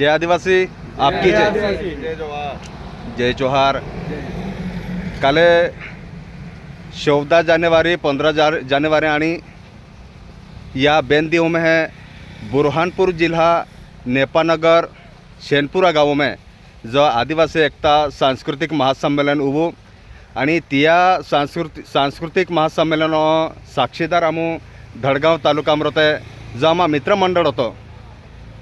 जय आदिवासी आपकी जय जय। जोहार। काल चौदा जानेवारी पंधरा जा जानेवारी आणि या दिवस में है बुरहानपुर जिला नेपानगर शेनपुरा गाँव में जो आदिवासी एकता सांस्कृतिक महासंमेलन उभो आणि त्या सांस्कृतिक सांस्कृतिक महासंमेलन साक्षीदार आमू धडगाव तालुकामध्ये जो आम्हा मित्रमंडळ होतो।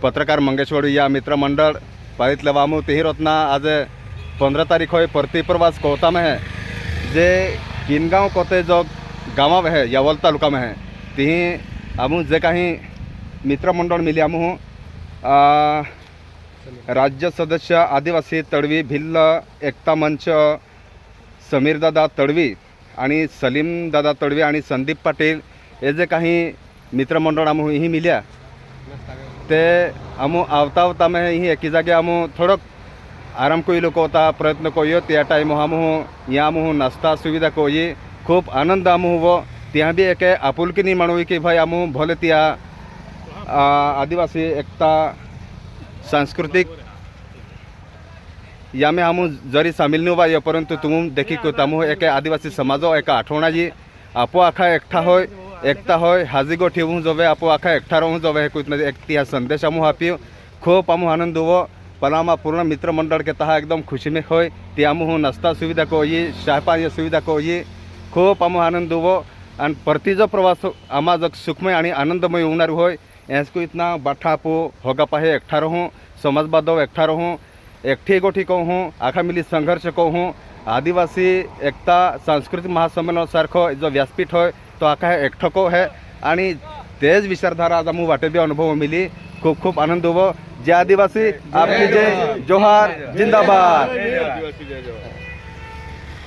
पत्रकार मंगेशवाडी या मित्रमंडळ पाळीतलं वामू तेही रत्ना आज पंधरा तारीख होय परती प्रवास कोहता में जे किनगांव कोते जो गाँव में है यावल तालुका में है। तिही आमू जे काही मित्रमंडळ मिली आमू राज्य सदस्य आदिवासी तडवी भिल्ल एकता मंच समीरदादा तडवी आणि सलीमदादा तडवी आणि संदीप पाटील हे जे काही मित्रमंडळ आमू ही मिल्या। ते आमू आवता आवता में ही एकी जागे आमू थोडोक आराम कोई लोक होता प्रयत्न कोयो त्या टाइम आमू या आमू नाश्ता सुविधा कोई खूप आनंद आमू हो त्या बी एक आपुलकी निर्माण हुई की भाई आमू भले त्या आ, आदिवासी एकता सांस्कृतिक यामे आमू जरी सामील न्हू बाय परंतु तुम देखी को तामू एक आदिवासी समाजो एक आठवणाजी आपो आखा एकठा होय एकता होय हाजी गो ठेवूं जवे आपो आखा एकठा रहूं जवे हे कुछ एक त्या संदेश आमू हापियो खूप आमू आनंद हुओ पलामा पूर्ण मित्र मंडळ के तहा एकदम खुशी में होय। ते आमू नाश्ता सुविधा को ये चाय पाणी सुविधा को ये। खूप आमू आनंद हुओ आणि परतीजो प्रवास हो, आम्हा जग सुखमय आणि आनंदमय होणार होय। को इतना बाठा आपो होगा पाहे एकठा रहूं। समाज बांधव एकठा रहूं। एकठी गोठी कहूँ आखा मिली संघर्ष कहूँ आदिवासी एकता सांस्कृतिक महासंमेलन सारखो जो व्यासपीठ होय। तो आखा एकठको है। आणि तेच विचारधारा आज आमू वाटे बी अनुभव मिली। खूप खूप आनंद हुओ जय आदिवासी आपली जय जोहार जिंदाबाद।